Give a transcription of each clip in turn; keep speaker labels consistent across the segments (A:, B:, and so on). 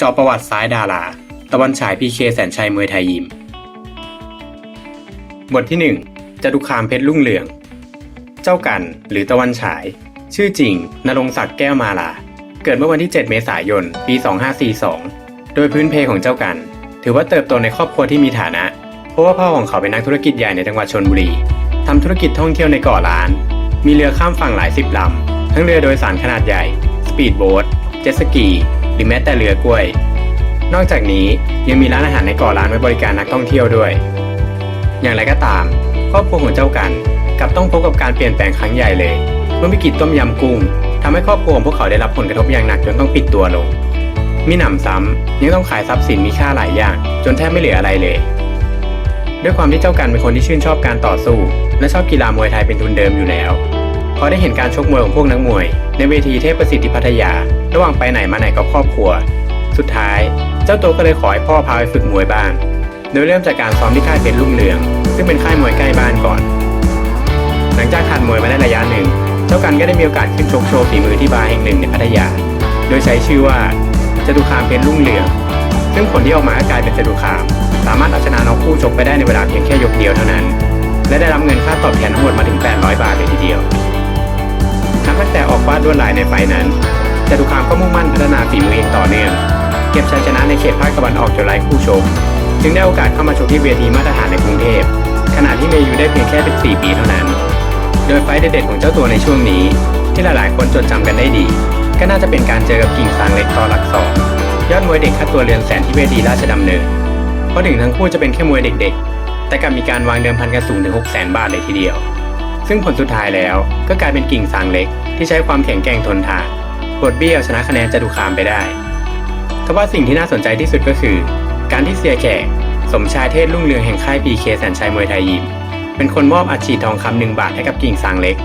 A: เจาะประวัติซ้ายดารา ตะวันฉายพีเคแสนชัยมวยไทยยิม บทที่ 1จตุคามเพชรลุ่งเรือง เจ้ากันหรือตะวันฉาย ชื่อจริงนรงศักดิ์แก้วมาลา เกิดเมื่อวันที่ 7 เมษายน ปี 2542 โดยพื้นเพของเจ้ากัน ถือว่าเติบโตในครอบครัวที่มีฐานะ เพราะว่าพ่อของเขาเป็นนักธุรกิจใหญ่ในจังหวัดชนบุรีทำธุรกิจท่องเที่ยวในเกาะล้าน มีเรือข้ามฝั่งหลายสิบลำ ทั้งเรือโดยสารขนาดใหญ่ สปีดโบ๊ท เจ็ตสกี รือแม้แต่เรือกล้วย นอกจากนี้ยังมีร้านอาหารในเกาะล้านไว้บริการนักท่องเที่ยวด้วย อย่างไรก็ตาม ครอบครัวของเจ้ากันกลับต้องพบกับการเปลี่ยนแปลงครั้งใหญ่เลย เมื่อวิกฤตต้มยำกุ้งทำให้ครอบครัวของพวกเขาได้รับผลกระทบอย่างหนักจนต้องปิดตัวลงมีหนำซ้ำยังต้องขายทรัพย์สินมีค่าหลายอย่าง จนแทบไม่เหลืออะไรเลย ด้วยความที่เจ้ากันเป็นคนที่ชื่นชอบการต่อสู้ และชอบกีฬามวยไทยเป็นทุนเดิมอยู่แล้ว พอได้เห็นการชกมวยของพวกนักมวย ในเวทีเทพประสิทธิพัทยา ระหว่างไปไหนมาไหนกับครอบครัว สุดท้าย เจ้าตัวก็เลยขอให้พ่อพาไปฝึกมวยบ้าง โดยเริ่มจากการซ้อมที่ค่ายเพชรลุ่งเรือง ซึ่งเป็นค่ายมวยใกล้บ้านก่อน หลังจากทันมวยมาได้ระยะหนึ่ง เจ้ากันก็ได้มีโอกาสขึ้นชกโชว์ฝีมือที่บาร์แห่งหนึ่งในพัทยา โดยใช้ชื่อว่าจตุคามเพชรลุ่งเรือง ซึ่งผลที่ออกมาก็กลายเป็นจตุคาม สามารถเอาชนะน็อกคู่ชกไปได้ในเวลาเพียงแค่ยกเดียวเท่านั้น และได้รับเงินค่าตอบแทนทั้งหมดมาถึง 800 บาทเลยทีเดียว ตั้งแต่ออกฟาดลวดลายในไฟนั้นจตุคามก็มุ่งมั่นพัฒนาฝีมือเองต่อเนื่อง เก็บชัยชนะในเขตภาคตะวันออกจนไร้คู่ชกจึงได้โอกาสเข้ามาชกที่เวทีมาตรฐานในกรุงเทพขณะที่เมย์ยูได้เพียงแค่14ปีเท่านั้น โดยไฟเด็ดของเจ้าตัวในช่วงนี้ ที่หลายๆคนจดจำกันได้ดี ก็น่าจะเป็นการเจอกับกิ่งซางเล็กต่อหลักสองยอดมวยเด็กค่าตัวเรือนแสนที่เวทีราชดำเนินเพราะถึงทั้งคู่จะเป็นแค่มวยเด็ก ๆ แต่กลับมีการวางเดิมพันกันสูงถึง6 0 0 0 0 0 บาทเลยทีเดียว ซึ่งผลสุดท้ายแล้วก็กลายเป็นกิ่งซางเล็ก ที่ใช้ความแข็งแกร่งทนทานบดเบี้ยวชนะคะแนนจตุคามไปได้ทว่าสิ่งที่น่าสนใจที่สุดก็คือ การที่เสียแขก สมชายเทศรุ่งเรืองแห่งค่ายพีเคแสนชัยมวยไทยยิม เป็นคนมอบอัดฉีดทองคำหนึ่งบาทให้กับกิ่งซางเล็ก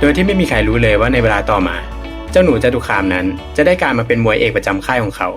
A: โดยที่ไม่มีใครรู้เลยว่าในเวลาต่อมา เจ้าหนูจตุคามนั้น จะได้กลารมาเป็นมวยเอกประจำค่ายของเขา